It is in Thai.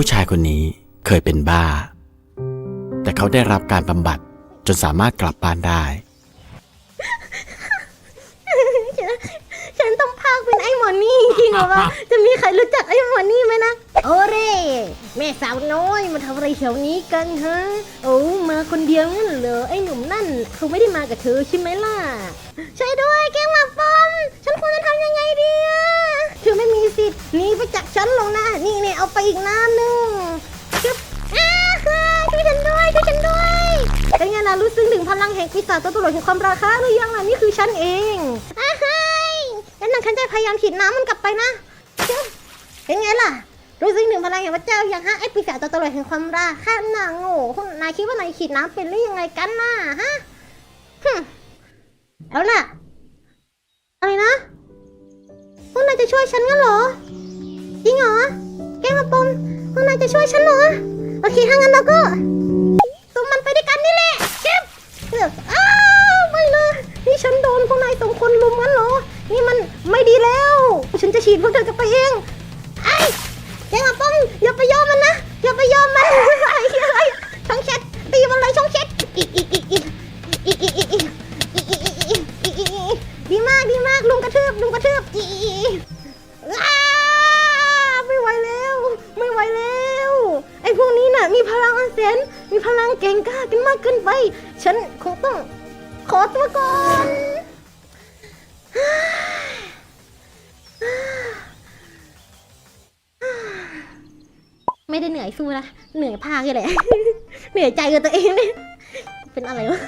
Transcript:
ผู้ชายคนนี้เคยเป็นบ้า แต่เขาได้รับการบำบัดจนสามารถกลับบ้านได้ฉันต้องพากเป็นไอ้หมอนี่จริงเหรอวะจะมีใครรู้จักไอ้หมอนี่ไหมนะ โอเร่แม่สาวน้อยมาทำอะไรแถวนี้กันฮะโอ้มาคนเดียวงั้นเหรอไอ้หนุ่มนั่นเขาไม่ได้มากับเธอใช่ไหมล่ะช่วยด้วยแกงหมาปอม ฉันควรจะทำยังไงดีอะเธอไม่มีสิทธิ์หนีไปจากฉันหรอกนะนี่เนี่ยเอาไปอีกน้ำหนึ่ง รู้สึกถึงพลังแห่งปีศาจตัวตลกแห่งความราคาหรือยังล่ะนี่คือฉันเองอ้าให้งั้นนางฉันจะพยายามฉีดน้ำมันกลับไปนะเป็นไงล่ะ รู้สึกถึงพลังแห่งพระเจ้าอย่างฮะไอ้ปีศาจตัวตลกแห่งความราคาหนาโง่พวกนายคิดว่านายฉีดน้ำเป็นหรือยังไงกันน่ะฮะฮึเอาล่ะอะไรนะพวกนายจะช่วยฉันงั้นเหรอจริงเหรอแกมาปมพวกนายจะช่วยฉันเหรอโอเคถ้างั้นเราก็ เอออ้าวไม่เลยนี่ฉันโดนพวกนายสองคนลุมงั้นเหรอ นี่มันไม่ดีแล้ว ฉันจะฉีดพวกเธอกลับไปเองไอ้แกมาปมอย่าไปยอมมันนะอย่าไปยอมมันไอ้ไอ้ช่องแชทตีมันเลยช่องแชทอีกอีกอีกอีกอีกอีกอีกอีกอีกอีกอีกอีกอีกอีกดีมากดีมากลุงกระทืบลุงกระทืบอีกอ้าไม่ไหวแล้ว ไม่ไหวแล้ว ไอ้พวกนี้น่ะมีพลังอันแสน มีพลังเก่งกล้ากันมากเกินไป ฉันคงต้องขอตัวก่อนไม่ได้เหนื่อยสู้นะ เหนื่อยภาคนี่แหละ เหนื่อยใจกับตัวเองเนี่ยเป็นอะไรวะ